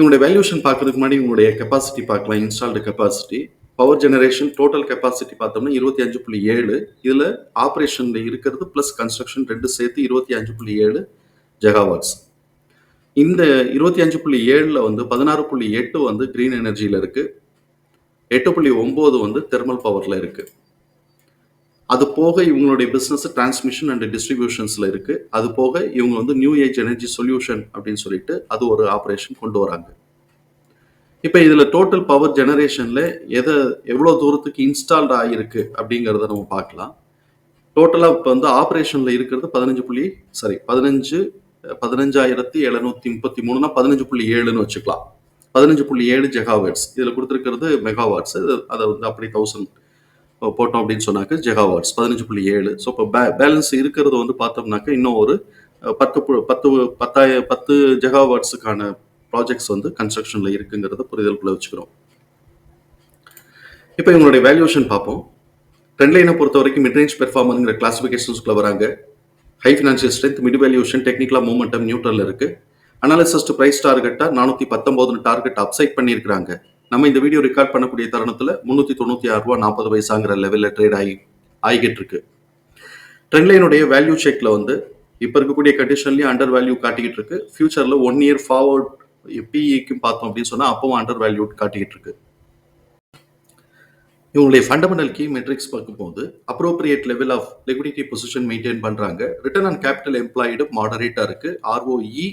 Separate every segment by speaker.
Speaker 1: இவங்களுடைய வேல்யூஷன் பார்க்கறதுக்கு முன்னாடி இவங்களுடைய கெப்பாசிட்டி பார்க்கலாம் installed capacity power generation total capacity பார்த்தோம்னா இருபத்தி அஞ்சு புள்ளி ஏழு. இதில் ஆப்ரேஷனில் இருக்கிறது ப்ளஸ் கன்ஸ்ட்ரக்ஷன் ரெண்டு சேர்த்து இருபத்தி அஞ்சு புள்ளி ஏழு ஜெகாவாட்ஸ் இந்த இருபத்தி அஞ்சு புள்ளி ஏழில் வந்து பதினாறு புள்ளி எட்டு வந்து க்ரீன் எனர்ஜியில் இருக்குது எட்டு புள்ளி ஒம்பது வந்து தெர்மல் பவரில் இருக்குது அது போக இவங்களுடைய பிஸ்னஸ் டிரான்ஸ்மிஷன் அண்ட் டிஸ்ட்ரிபியூஷன்ஸில் இருக்குது அது போக இவங்க வந்து நியூ ஏஜ் எனர்ஜி சொல்யூஷன் அப்படின்னு சொல்லிட்டு அது ஒரு ஆப்ரேஷன் கொண்டு வராங்க. இப்போ இதில் டோட்டல் பவர் ஜெனரேஷனில் எதை எவ்வளோ தூரத்துக்கு இன்ஸ்டால்ட் ஆகிருக்கு அப்படிங்கிறத நம்ம பார்க்கலாம். டோட்டலாக இப்போ வந்து ஆப்ரேஷனில் இருக்கிறது பதினஞ்சு புள்ளி சாரி பதினஞ்சு பதினஞ்சாயிரத்தி எழுநூத்தி முப்பத்தி மூணுனா பதினஞ்சு புள்ளி ஏழுன்னு வச்சுக்கலாம். பதினஞ்சு புள்ளி ஏழு ஜெகாவேட்ஸ் இதில் கொடுத்துருக்கிறது மெகாவாட்ஸ் அதை வந்து அப்படி தௌசண்ட் போட்டோம் அப்படின்னு சொன்னாக்க ஜெகாவாட்ஸ் பதினஞ்சு புள்ளி ஏழு. ஸோ இப்போ பே பேலன்ஸ் இருக்கிறது வந்து பார்த்தோம்னாக்க இன்னும் ஒரு பத்து பு- பத்து பத்தாய பத்து ஜெகாவாட்ஸுக்கான ப்ராஜெக்ட்ஸ் வந்து கன்ஸ்ட்ரக்ஷனில் இருக்குங்கிறத புரிதலுக்குள்ளே வச்சுக்கிறோம். இப்போ இவங்களுடைய வேல்யூஷன் பார்ப்போம். ட்ரெண்ட் லைனை பொறுத்த வரைக்கும் மிட்ரேஞ்ச் பெர்ஃபார்மன்ங்கிற கிளாசிஃபிகேஷன்ஸ்குள்ள வராங்க. High financial strength mid valuation டெக்னிக்கலாக மூமெண்டம் நியூட்ரல் இருக்குது அனாலிசிஸ்ட் ப்ரைஸ் டார்கெட்டாக நானூற்றி பத்தொம்போதுன்னு டார்கெட் அப்சைட் பண்ணியிருக்கிறாங்க. நம்ம இந்த வீடியோ ரெக்கார்ட் பண்ணக்கூடிய தருணத்தில் முந்நூற்றி தொண்ணூற்றி ஆறு ரூபா நாற்பது பைசாங்கிற லெவலில் ட்ரேட் ஆகி ஆகிக்கிட்டு இருக்கு ட்ரெண்ட்லைனுடைய வேல்யூ செக்கில் வந்து இப்போ இருக்கக்கூடிய கண்டிஷன்லேயும் அண்டர் வேல்யூ காட்டிக்கிட்டு இருக்கு ஃபியூச்சரில் ஒன் இயர் ஃபார்வர்ட் பிஇக்கும் பார்த்தோம் அப்படின்னு சொன்னால் அப்பவும் அண்டர் வேல்யூ காட்டிக்கிட்டு இருக்கு இவங்களுடைய ஃபண்டமெண்டல் கீ மெட்ரிக்ஸ் பார்க்கும்போது appropriate level of liquidity position maintain பண்ணுறாங்க ரிட்டர்ன் ஆன் கேபிட்டல் எம்ப்ளாய்டு மாடரேட்டாக இருக்குது ஆர்ஓஇ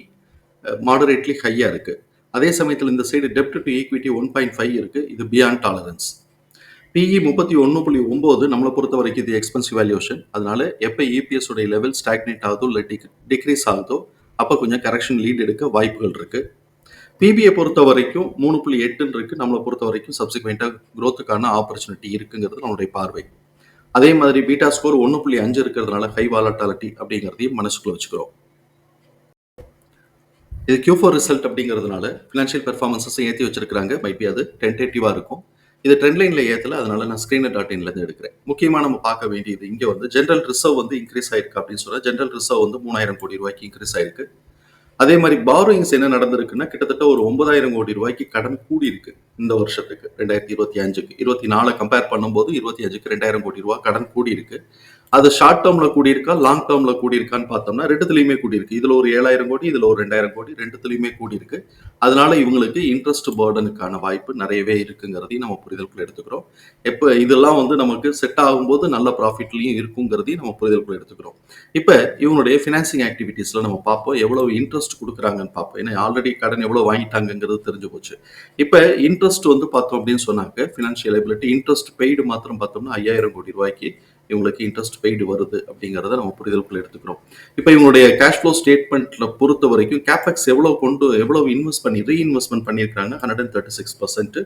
Speaker 1: மாடரேட்லி ஹையாக இருக்குது அதே சமயத்தில் இந்த side dept to equity one point five இருக்கு. இது பியாண்ட் டாலரன்ஸ் பிஇ முப்பத்தி ஒன்று புள்ளி ஒம்பது நம்மளை பொறுத்த வரைக்கும் இது எக்ஸ்பென்சிவ் வேல்யூஷன் அதனால எப்போ இபிஎஸ் உடைய லெவல் ஸ்டாக்னேட் ஆகுதோ இல்லை டிக்ரீஸ் ஆகுதோ அப்போ கொஞ்சம் கரெக்ஷன் லீட் எடுக்க வாய்ப்புகள் இருக்கு. பிபிஐ பொறுத்த வரைக்கும் மூணு புள்ளி எட்டுன்னு இருக்கு. நம்மளை பொறுத்த வரைக்கும் சப்சிக்வெண்ட்டாக க்ரோத்துக்கான ஆப்பர்ச்சுனிட்டி இருக்குங்கிறது நம்மளுடைய பார்வை. அதே மாதிரி பீட்டா ஸ்கோர் ஒன்று புள்ளி அஞ்சு இருக்கிறதுனால ஹை வாலட்டாலிட்டி அப்படிங்கிறதையும் மனசுக்குள்ள வச்சுக்கிறோம். இது கியூ ஃபோர் ரிசல்ட் அப்படிங்கிறதுனால ஃபினான்ஷியல் பெர்ஃபார்மன்ஸஸும் ஏற்றி வச்சிருக்காங்க மைபி அது டென்டேட்டிவாக இருக்கும். இது ட்ரெண்ட் லைனில் ஏற்றல அதனால நான் ஸ்க்ரீனர் டாட் இன்லேருந்து எடுக்கிறேன். முக்கியமாக நம்ம பார்க்க வேண்டியது இங்கே வந்து ஜென்ரல் ரிசர்வ் வந்து இன்க்ரீஸ் ஆயிருக்கு அப்படின்னு சொன்னால் ஜென்ரல் ரிசர்வ் வந்து மூணாயிரம் கோடி ரூபாய்க்கு இன்க்ரீஸ் ஆயிருக்கு. அதே மாதிரி பாரோயிங்ஸ் என்ன நடந்திருக்குன்னா கிட்டத்தட்ட ஒரு ஒன்பதாயிரம் கோடி ரூபாய்க்கு கடன் கூடி இருக்கு இந்த வருஷத்துக்கு ரெண்டாயிரத்தி இருபத்தி அஞ்சுக்கு. இருபத்தி நாலு கம்பேர் பண்ணும்போது இருபத்தி அஞ்சுக்கு ரெண்டாயிரம் கோடி ரூபாய் கடன் கூடி இருக்கு அது ஷார்ட் டேர்ம்ல கூடி இருக்கா லாங் டேர்ம்ல கூடி இருக்கான்னு பார்த்தோம்னா ரெண்டுத்துலயுமே கூடி இருக்கு இதுல ஒரு ஏழாயிரம் கோடி இதுல ஒரு ரெண்டாயிரம் கோடி ரெண்டுத்துலயுமே கூடி இருக்கு அதனால இவங்களுக்கு இன்ட்ரெஸ்ட் பேர்டனுக்கான வாய்ப்பு நிறையவே இருக்குங்கிறதையும் நம்ம புரிதலுக்குள்ள எடுத்துக்கிறோம். எப்போ இதெல்லாம் வந்து நமக்கு செட் ஆகும்போது நல்ல ப்ராஃபிட்லையும் இருக்குங்கிறதையும் நம்ம புரிதலுக்குள்ள எடுத்துக்கிறோம். இப்போ இவங்களுடைய ஃபினான்சிங் ஆக்டிவிட்டீஸ்ல நம்ம பார்ப்போம் எவ்வளவு இன்ட்ரெஸ்ட் கொடுக்குறாங்கன்னு பார்ப்போம். ஏன்னா ஆல்ரெடி கடன் எவ்வளவு வாங்கிட்டாங்கங்கிறது தெரிஞ்சு போச்சு. இப்போ இன்ட்ரெஸ்ட் வந்து பார்த்தோம் அப்படின்னு சொன்னாக்க ஃபினான்ஷியல் லைபிலிட்டி இன்ட்ரெஸ்ட் பெய்டு மாத்திரம் பார்த்தோம்னா ஐயாயிரம் கோடி ரூபாய்க்கு இவங்களுக்கு இன்ட்ரெஸ்ட் பெய்டு வருது அப்படிங்கிறத நம்ம புரிதலுக்குள்ள எடுத்துக்கிறோம். இப்போ இவங்களுடைய கேஷ் ஃப்ளோ ஸ்டேட்மெண்ட்ல பொறுத்த வரைக்கும் கேபெக்ஸ் எவ்வளவு கொண்டு எவ்வளவு இன்வெஸ்ட் பண்ணி ரீஇன்வெஸ்ட்மெண்ட் பண்ணியிருக்காங்க hundred and thirty six percent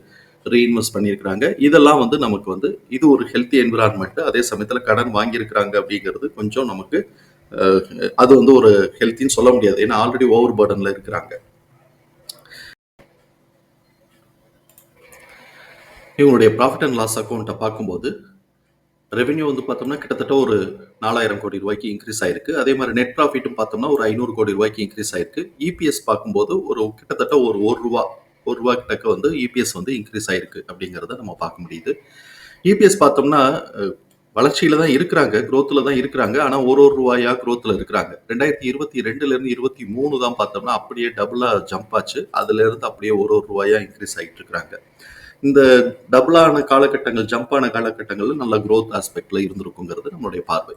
Speaker 1: reinvest பண்ணியிருக்கிறாங்க. இதெல்லாம் வந்து நமக்கு வந்து இது ஒரு ஹெல்த்தி என்விரான்மெண்ட் அதே சமயத்தில் கடன் வாங்கியிருக்கிறாங்க அப்படிங்கிறது கொஞ்சம் நமக்கு அது வந்து ஒரு ஹெல்த்தின்னு சொல்ல முடியாது. ஏன்னா ஆல்ரெடி ஓவர் பர்டன்ல இருக்கிறாங்க. இவங்களுடைய ப்ராஃபிட் அண்ட் லாஸ் அக்கௌண்ட்டை பார்க்கும்போது ரெவென்யூ வந்து பார்த்தோம்னா கிட்டத்தட்ட ஒரு நாலாயிரம் கோடி ரூபாய்க்கு இன்க்ரீஸ் ஆயிருக்கு. அதே மாதிரி நெட் ப்ராஃபிட்டும் பார்த்தோம்னா ஒரு ஐநூறு கோடி ரூபாய்க்கு இன்க்ரீஸ் ஆயிருக்கு. இபிஎஸ் பார்க்கும்போது ஒரு கிட்டத்தட்ட ஒரு ஒரு ரூபா ஒரு ரூபா கிட்டக்க வந்து இபிஎஸ் வந்து இன்க்ரீஸ் ஆயிருக்கு அப்படிங்கிறத நம்ம பார்க்க முடியுது. இபிஎஸ் பார்த்தோம்னா வளர்ச்சியில தான் இருக்கிறாங்க குரோத்தில் தான் இருக்கிறாங்க. ஆனால் ஒரு ஒரு ரூபாயா குரோத்தில் இருக்கிறாங்க. ரெண்டாயிரத்தி இருபத்தி ரெண்டுலேருந்து இருபத்தி மூணு தான் பார்த்தோம்னா அப்படியே டபுளாக ஜம்ப் ஆச்சு. அதுலேருந்து அப்படியே ஒரு ஒரு ரூபாயா இன்க்ரீஸ் ஆகிட்டு இருக்கிறாங்க. இந்த டபுளான காலகட்டங்கள் ஜம்பான காலகட்டங்கள்ல நல்ல க்ரோத் ஆஸ்பெக்ட்ல இருந்திருக்குங்கிறது நம்மளுடைய பார்வை.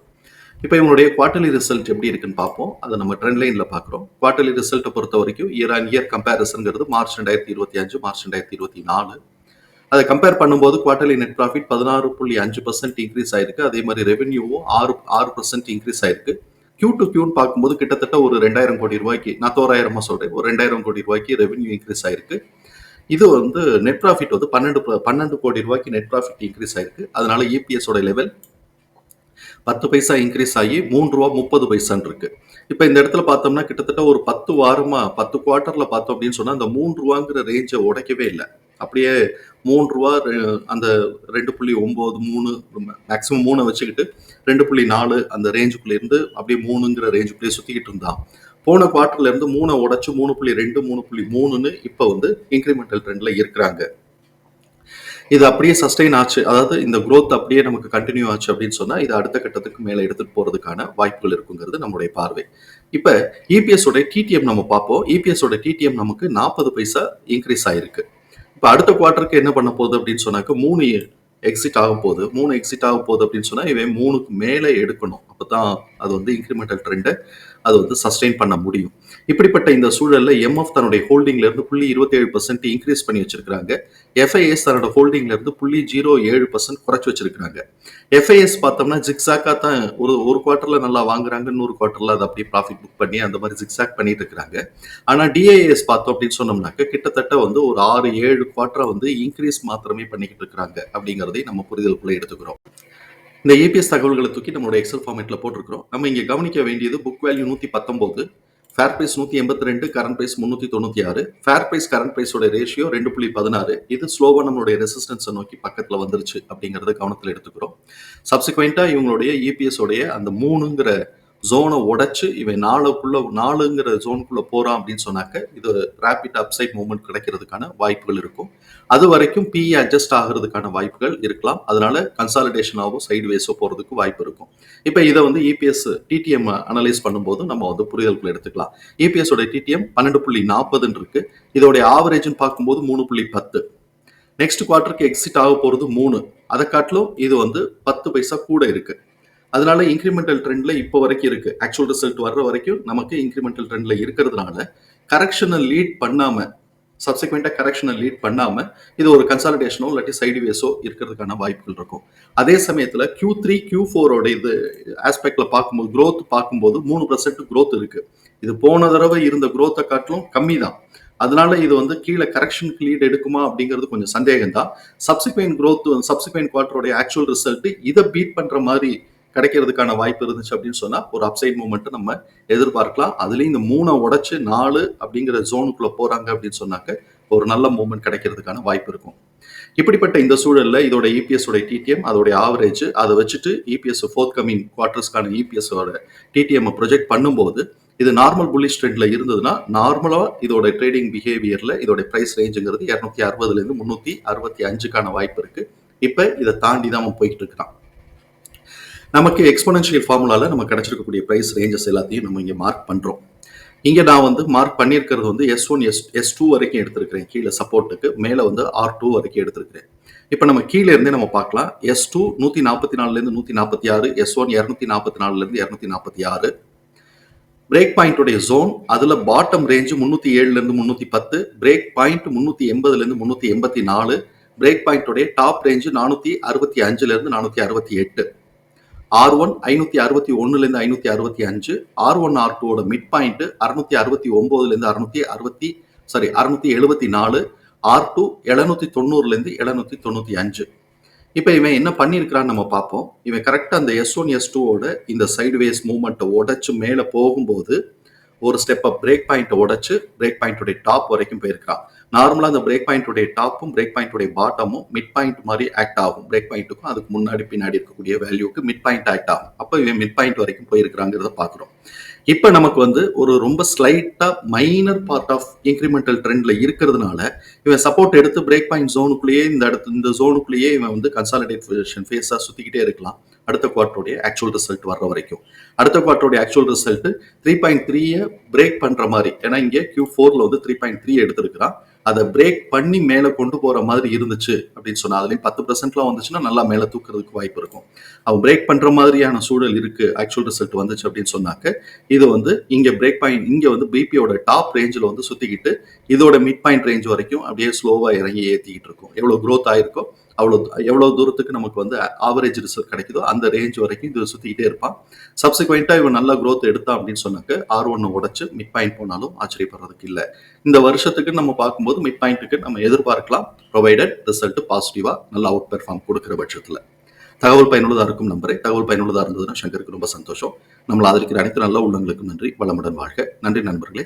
Speaker 1: இப்போ இவங்களுடைய குவார்டர்லி ரிசல்ட் எப்படி இருக்குன்னு பார்ப்போம். அதை நம்ம ட்ரெண்ட் லைனில் பார்க்குறோம். குவார்டர்லி ரிசல்ட்டை பொறுத்த வரைக்கும் இயர் ஆன் இயர் கம்பேரிசன்கிறது மார்ச் ரெண்டாயிரத்தி இருபத்தி அஞ்சு மார்ச் ரெண்டாயிரத்தி இருபத்தி நாலு. அதை கம்பேர் பண்ணும்போது குவார்டர்லி நெட் ப்ராஃபிட் பதினாறு புள்ளி அஞ்சு பர்சன்ட் இன்க்ரீஸ் ஆயிருக்கு. அதே மாதிரி ரெவென்யூவும் ஆறு ஆறு பர்சன்ட் இன்க்ரீஸ் ஆயிருக்கு. கியூ டு கியூன்னு பார்க்கும்போது கிட்டத்தட்ட ஒரு ரெண்டாயிரம் கோடி ரூபாய்க்கு நான் தோராயிரமாக சொல்கிறேன் ஒரு ரெண்டாயிரம் கோடி ரூபாய்க்கு ரெவென்யூ இன்க்ரீஸ் ஆயிருக்கு. இது வந்து நெட் ப்ராஃபிட் வந்து பன்னெண்டு ப- பன்னெண்டு கோடி ரூபாய்க்கு நெட் ப்ராஃபிட் இன்க்ரீஸ் ஆயிருக்கு. அதனால இபிஎஸோட லெவல் பத்து பைசா இன்க்ரீஸ் ஆகி மூணு ரூபா முப்பது பைசான்னு இருக்கு. இப்போ இந்த இடத்துல பார்த்தோம்னா கிட்டத்தட்ட ஒரு பத்து வாரமா பத்து குவார்ட்டர்ல பார்த்தோம் அப்படின்னு சொன்னா அந்த மூணு ரூபாங்கிற ரேஞ்சை உடைக்கவே இல்லை. அப்படியே மூணு ரூபா அந்த ரெண்டு புள்ளி ஒம்பது மூணு மேக்ஸிமம் மூணை வச்சுக்கிட்டு ரெண்டு புள்ளி நாலு அந்த ரேஞ்சுக்குள்ள இருந்து அப்படியே மூணுங்கிற ரேஞ்சுக்குள்ளேயே சுற்றிக்கிட்டு இருந்தான். போன குவார்ட்டர்ல இருந்து மூணை உடைச்சு மூணு புள்ளி ரெண்டு மூணு புள்ளி மூணுன்னு இப்போ வந்து இன்க்ரிமெண்டல் ட்ரெண்ட்ல இருக்கிறாங்க. இது அப்படியே சஸ்டெயின் ஆச்சு. அதாவது இந்த குரோத் அப்படியே நமக்கு கண்டினியூ ஆச்சு அப்படின்னு சொன்னா இது அடுத்த கட்டத்துக்கு மேல எடுத்துட்டு போறதுக்கான வாய்ப்புகள் இருக்குங்கிறது நம்முடைய பார்வை. இப்ப இபிஎஸ் உடைய டிடிஎம் நம்ம பார்ப்போம். இபிஎஸ் உடைய டிடிஎம் நமக்கு நாற்பது பைசா இன்க்ரீஸ் ஆயிருக்கு. இப்ப அடுத்த குவார்ட்டருக்கு என்ன பண்ண போகுது அப்படின்னு சொன்னாக்க மூணு எக்ஸிட் ஆக போகுது. மூணு எக்ஸிட் ஆக போகுது அப்படின்னு சொன்னா இவன் மூணுக்கு மேலே எடுக்கணும். அப்பதான் அது வந்து இன்க்ரிமெண்டல் ட்ரெண்டை அது வந்து சஸ்டெயின் பண்ண முடியும். இப்படிப்பட்ட இந்த சூழல்ல எம்எஃப் தன்னுடைய ஹோல்டிங்ல இருந்து புள்ளி இருபத்தி ஏழு பர்சன்ட் இன்க்ரீஸ் பண்ணி வச்சிருக்காங்க எஃப்ஐஎஸ் தன்னோட ஹோல்டிங்ல இருந்து புள்ளி ஜீரோ ஏழு பர்சன்ட் குறைச்சு வச்சிருக்காங்க எஃப்ஐஎஸ் பார்த்தோம்னா ஜிக்ஸாக்கா தான் ஒரு ஒரு குவார்டர்ல நல்லா வாங்குறாங்க இன்னொரு குவார்டர்ல அதை அப்படியே ப்ராஃபிட் புக் பண்ணி அந்த மாதிரி ஜிக்ஸாக் பண்ணிட்டு இருக்கிறாங்க. ஆனா டிஐஎஸ் பார்த்தோம் அப்படின்னு சொன்னோம்னாக்க கிட்டத்தட்ட வந்து ஒரு ஆறு ஏழு குவார்டரை வந்து இன்க்ரீஸ் மாத்திரமே பண்ணிக்கிட்டு இருக்கிறாங்க அப்படிங்கறதை நம்ம புரிதலுக்குள்ள எடுத்துக்கிறோம். இந்த ஏபிஎஸ் தகவல்களை தூக்கி நம்மளோட எக்ஸல் ஃபார்மேட்டில் போட்டிருக்கிறோம். நம்ம இங்கே கவனிக்க வேண்டியது புக் வேல்யூ நூற்றி பத்தொம்போது ஃபேர் பிரைஸ் நூற்றி எண்பத்தி ரெண்டு கரண்ட் பிரைஸ் முந்நூற்றி தொண்ணூற்றி ஆறு ஃபேர் பிரைஸ் கரண்ட் பிரைஸோட ரேஷியோ ரெண்டு புள்ளி பதினாறு. இது ஸ்லோவாக நம்மளுடைய ரெசிஸ்டன்ஸை நோக்கி பக்கத்தில் வந்துருச்சு அப்படிங்கறத கவனத்தில் எடுத்துக்கிறோம். சப்சிக்வெண்ட்டாக இவங்களுடைய இபிஎஸ் உடைய அந்த மூணுங்கிற ஜோனை உடைச்சு இவன் நாலுக்குள்ள நாலுங்கிற ஜோனுக்குள்ள போறான் அப்படின்னு சொன்னாக்க இது ரேபிட் அப்சைட் மூவ்மெண்ட் கிடைக்கிறதுக்கான வாய்ப்புகள் இருக்கும். அது வரைக்கும் பிஇ அட்ஜஸ்ட் ஆகிறதுக்கான வாய்ப்புகள் இருக்கலாம். அதனால கன்சாலிடேஷனாவோ சைடு வேஸோ போறதுக்கு வாய்ப்பு இருக்கும். இப்போ இதை வந்து இபிஎஸ் டிடிஎம் அனலைஸ் பண்ணும்போது நம்ம வந்து புரிதலுக்குள்ள எடுத்துக்கலாம். இபிஎஸோட டிடிஎம் பன்னெண்டு புள்ளி நாற்பதுன்னு இருக்கு. இதோடைய ஆவரேஜ்னு பார்க்கும்போது மூணு புள்ளி பத்து. நெக்ஸ்ட் குவார்டருக்கு எக்ஸிட் ஆக போறது மூணு. அதை காட்டிலும் இது வந்து பத்து பைசா கூட இருக்குது அதனால இன்க்ரிமெண்டல் ட்ரெண்ட்ல இப்போ வரைக்கும் இருக்கு. ஆக்சுவல் ரிசல்ட் வர்ற வரைக்கும் நமக்கு இன்க்ரிமெண்டல் ட்ரெண்ட்ல இருக்கிறதுனால கரெக்ஷனை லீட் பண்ணாம சப்சிக்வெண்டா கரெக்ஷனை லீட் பண்ணாம இது ஒரு கன்சாலிடேஷனோ இல்லாட்டி சைடு வேஸோ இருக்கிறதுக்கான வாய்ப்புகள் இருக்கும். அதே சமயத்துல கியூ த்ரீ கியூ ஃபோரோட இது ஆஸ்பெக்ட்ல பார்க்கும்போது க்ரோத் பார்க்கும்போது மூணு பர்சன்ட் க்ரோத் இருக்கு. இது போன தடவை இருந்த க்ரோத்தை காட்டிலும் கம்மி தான். அதனால இது வந்து கீழே கரெக்ஷனுக்கு லீட் எடுக்குமா அப்படிங்கிறது கொஞ்சம் சந்தேகம் தான் சப்சிக்வெண்ட் க்ரோத் சப்சிக்வெண்ட் குவார்டருடைய ஆக்சுவல் ரிசல்ட் இதை பீட் பண்ற மாதிரி கிடைக்கிறதுக்கான வாய்ப்பு இருந்துச்சு அப்படின்னு சொன்னா ஒரு அப்சைட் மூமெண்ட்டை நம்ம எதிர்பார்க்கலாம். அதுலயும் இந்த மூணை உடைச்சு நாலு அப்படிங்கிற ஜோனுக்குள்ள போறாங்க அப்படின்னு சொன்னாக்க ஒரு நல்ல மூமெண்ட் கிடைக்கிறதுக்கான வாய்ப்பு இருக்கும். இப்படிப்பட்ட இந்த சூழல்ல இதோட இபிஎஸ் உடைய டிடிஎம் அதோடைய ஆவரேஜ் அதை வச்சுட்டு இபிஎஸ் ஃபோர்த் கமிங் குவார்டர்ஸ்க்கான இபிஎஸோட டிடிஎம் ப்ரொஜெக்ட் பண்ணும்போது இது நார்மல் புல்லிஷ் ட்ரெண்ட்ல இருந்ததுன்னா நார்மலா இதோட ட்ரேடிங் பிஹேவியர்ல இதோட பிரைஸ் ரேஞ்சுங்கிறது இரநூத்தி அறுபதுல இருந்து முன்னூத்தி அறுபத்தி அஞ்சுக்கான வாய்ப்பு இருக்கு. இப்ப இதை தாண்டி தான் அவன் போய்கிட்டு நமக்கு எக்ஸ்போனன்ஷியல் ஃபார்முலாவில் நம்ம கிடைச்சிருக்கக்கூடிய ப்ரைஸ் ரேஞ்சஸ் எல்லாத்தையும் நம்ம இங்கே மார்க் பண்ணுறோம் இங்கே நான் வந்து மார்க் பண்ணியிருக்கிறது வந்து S one S S two வரைக்கும் எடுத்திருக்கிறேன். கீழே சப்போர்ட்டுக்கு மேலே வந்து ஆர் டூ வரைக்கும் எடுத்திருக்கிறேன். இப்போ நம்ம கீழே இருந்தே நம்ம பார்க்கலாம். எஸ் டூ நூற்றி நாற்பத்தி நாலுலேருந்து நூற்றி நாற்பத்தி ஆறு எஸ் ஒன் இரநூத்தி நாற்பத்தி நாலுலேருந்து இரநூத்தி நாற்பத்தி ஆறு பிரேக் பாயிண்ட்டுடைய ஜோன் அதில் பாட்டம் ரேஞ்சு முந்நூற்றி ஏழுலேருந்து முந்நூற்றி பத்து பிரேக் பாயிண்ட் முந்நூற்றி எண்பதுலேருந்து முந்நூற்றி எண்பத்தி நாலு பிரேக் பாயிண்ட்டுடைய டாப் ரேஞ்சு நானூற்றி அறுபத்தி அஞ்சுலேருந்து நானூற்றி அறுபத்தி எட்டு. ஆர் ஒன் ஐநூற்றி அறுபத்தி ஒன்றுலேருந்து ஐநூற்றி அறுபத்தி அஞ்சு ஆர் ஒன் ஆர் டூவோட மிட் பாயிண்ட் அறுநூத்தி அறுபத்தி ஒம்போதுலேருந்து அறுநூத்தி அறுபத்தி சாரி அறுநூத்தி எழுபத்தி நாலு ஆர் டூ எழுநூத்தி தொண்ணூறுலேருந்து எழுநூத்தி தொண்ணூற்றி அஞ்சு. இப்போ இவன் என்ன பண்ணியிருக்கிறான்னு நம்ம பார்ப்போம். இவன் கரெக்டாக அந்த எஸ் ஒன் எஸ் டூவோட இந்த சைடு வேஸ் மூவ்மெண்ட்டை உடச்சு மேலே போகும்போது ஒரு ஸ்டெப் பிரேக் பாயிண்ட்டை உடச்சு பிரேக் பாயிண்ட்டுடைய டாப் வரைக்கும் போயிருக்கான் நார்மலாக அந்த பிரேக் பாயிண்ட்டுடைய டாப்பும் பிரேக் பாயிண்ட்டுடைய பாட்டமும் மிட் பாயிண்ட் மாதிரி ஆக்ட் ஆகும். பிரேக் பாயிண்ட்டுக்கும் அதுக்கு முன்னாடி பின்னாடி இருக்கக்கூடிய வேல்யூக்கு மிட் பாயிண்ட் ஆக்ட் ஆகும். அப்போ இவன் மிட் பாயிண்ட் வரைக்கும் போயிருக்கிறாங்கிறத பார்க்குறோம். இப்போ நமக்கு வந்து ஒரு ரொம்ப ஸ்லைட்டா மைனர் பார்ட் ஆஃப் இன்க்ரிமெண்டல் ட்ரெண்டில் இருக்கிறதுனால இவன் சப்போர்ட் எடுத்து பிரேக் பாயிண்ட் ஜோனுக்குள்ளேயே இந்த இடத்து இந்த ஜோனுக்குள்ளேயே இவன் வந்து கன்சாலிடேஷன் ஃபேஸாக சுற்றிக்கிட்டே இருக்கலாம். அடுத்த குவார்ட்டருடைய ஆக்சுவல் ரிசல்ட் வர்ற வரைக்கும். அடுத்த குவார்ட்டருடைய ஆக்சுவல் ரிசல்ட் த்ரீ பாயிண்ட் த்ரீயை பிரேக் பண்ணுற மாதிரி. ஏன்னா இங்கே கியூ ஃபோர்ல வந்து த்ரீ பாயிண்ட் த்ரீ எடுத்திருக்கிறான். அதை பிரேக் பண்ணி மேலே கொண்டு போகிற மாதிரி இருந்துச்சு அப்படின்னு சொன்னால் அதுலேயும் பத்து பர்சன்ட்லாம் வந்துச்சுன்னா நல்லா மேலே தூக்குறதுக்கு வாய்ப்பு இருக்கும். அவன் பிரேக் பண்ணுற மாதிரியான சூழல் இருக்குது ஆக்சுவல் ரிசல்ட் வந்துச்சு அப்படின்னு சொன்னாக்க இது வந்து இங்கே பிரேக் பாயிண்ட் இங்கே வந்து பிபியோட டாப் ரேஞ்சில் வந்து சுற்றிக்கிட்டு இதோட மிட் பாயிண்ட் ரேஞ்ச் வரைக்கும் அப்படியே ஸ்லோவாக இறங்கி ஏற்றிக்கிட்டு இருக்கும். எவ்வளோ க்ரோத் ஆயிருக்கோ அவ்வளோ எவ்வளோ தூரத்துக்கு நமக்கு வந்து ஆவரேஜ் ரிசல்ட் கிடைக்குதோ அந்த ரேஞ்ச் வரைக்கும் இது சுற்றிக்கிட்டே இருப்பான். சப்சிக்வெண்ட்டாக இவன் நல்ல க்ரோத் எடுத்தான் அப்படின்னு சொன்னாக்க ஆர் ஒன்று உடச்சு மிட் பாயிண்ட் போனாலும் ஆச்சரியப்படுறதுக்கு இல்லை. இந்த வருஷத்துக்கு நம்ம பார்க்கும்போது மிட் பாயிண்ட்டுக்கு நம்ம எதிர்பார்க்கலாம். ப்ரொவைடட் ரிசல்ட் பாசிட்டிவாக நல்லா அவுட் பெர்ஃபார்ம் கொடுக்குற பட்சத்தில். தகவல் பயனுள்ளதாக இருக்கும் நம்பரை தகவல் பயனுள்ளதாக இருந்ததுன்னா சங்கருக்கு ரொம்ப சந்தோஷம். நம்மளை ஆதரிக்கிற அனைத்து நல்ல உள்ளங்களுக்கும் நன்றி. வளமுடன் வாழ்க. நன்றி நண்பர்களே.